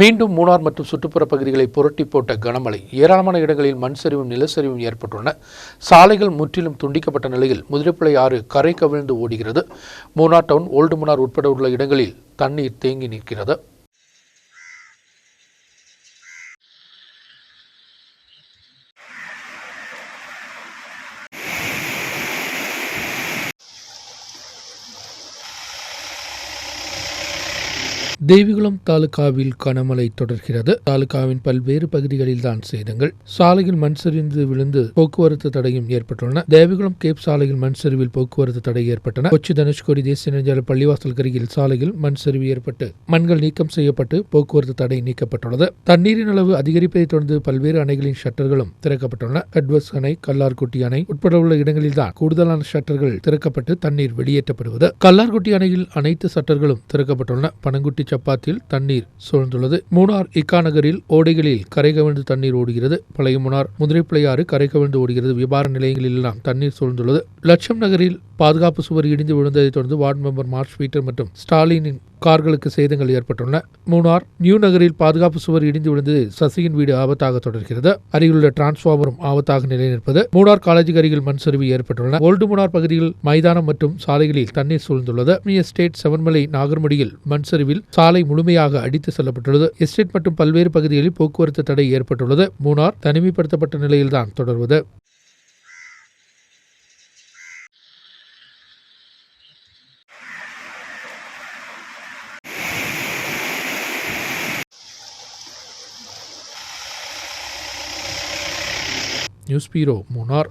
மீண்டும் மூணார் மற்றும் சுற்றுப்புற பகுதிகளை புரட்டி போட்ட கனமழை ஏராளமான இடங்களில் மண் சரிவும் நிலச்சரிவும் ஏற்பட்டுள்ளன. சாலைகள் முற்றிலும் துண்டிக்கப்பட்ட நிலையில் முதிரைப்பிள்ளை ஆறு கரை கவிழ்ந்து ஓடுகிறது. மூணார் டவுன் ஓல்டு மூணார் உட்பட உள்ள இடங்களில் தண்ணீர் தேங்கி நிற்கிறது. தேவிகுளம் தாலுகாவில் கனமழை தொடர்கிறது. தாலுகாவின் பல்வேறு பகுதிகளில் தான் சேதங்கள். சாலையில் மண் சரிந்து விழுந்து போக்குவரத்து தடையும் ஏற்பட்டுள்ளன. தேவிகுளம் கேப் சாலையில் மண் சரிவில் போக்குவரத்து தடை ஏற்பட்டன. கொச்சி தனுஷ்கோடி தேசிய நெடுஞ்சாலை பள்ளிவாசல் கருகில் சாலையில் மண் சரிவு ஏற்பட்டு மண்கள் நீக்கம் செய்யப்பட்டு போக்குவரத்து தடை நீக்கப்பட்டுள்ளது. தண்ணீரின் அளவு அதிகரிப்பதை தொடர்ந்து பல்வேறு அணைகளின் ஷட்டர்களும் திறக்கப்பட்டுள்ளன. அட்வஸ் அணை கல்லார்குட்டி அணை உட்பட உள்ள இடங்களில் தான் கூடுதலான ஷட்டர்கள் திறக்கப்பட்டு தண்ணீர் வெளியேற்றப்படுவது. கல்லார்குட்டி அணையில் அனைத்து ஷட்டர்களும் திறக்கப்பட்டுள்ளன. பனங்குட்டி சப்பாத்தில் தண்ணீர் சூழ்ந்துள்ளது. மூணார் இக்கா நகரில் ஓடைகளில் கரை கவிழ்ந்து தண்ணீர் ஓடுகிறது. பழைய மூணார் முதிரைப்பிள்ளையாறு கரை கவிழ்ந்து ஓடுகிறது. வியாபார நிலையங்களில் எல்லாம் தண்ணீர் சூழ்ந்துள்ளது. லட்சம் நகரில் பாதுகாப்பு சுவர் இடிந்து விழுந்ததைத் தொடர்ந்து வார்டு மெம்பர் மார்ச் பீட்டர் மற்றும் ஸ்டாலினின் கார்களுக்கு சேதங்கள் ஏற்பட்டுள்ளன. மூணார் நியூ நகரில் பாதுகாப்பு சுவர் இடிந்து விழுந்து சசியின் வீடு ஆபத்தாக தொடர்கிறது. அருகிலுள்ள டிரான்ஸ்பார்மரும் ஆபத்தாக நிலைநிற்பது. மூணார் காலேஜுக்கு அருகில் மண் சரிவு ஏற்பட்டுள்ளன. ஓல்டு மூணார் பகுதியில் மைதானம் மற்றும் சாலைகளில் தண்ணீர் சூழ்ந்துள்ளது. மிய எஸ்டேட் செவன்மலை நாகர்மடியில் மண் சரிவில் சாலை முழுமையாக அடித்து செல்லப்பட்டுள்ளது. எஸ்டேட் மற்றும் பல்வேறு பகுதிகளில் போக்குவரத்து தடை ஏற்பட்டுள்ளது. மூணார் தனிமைப்படுத்தப்பட்ட நிலையில்தான் தொடர்வது. Newspiro, Munar,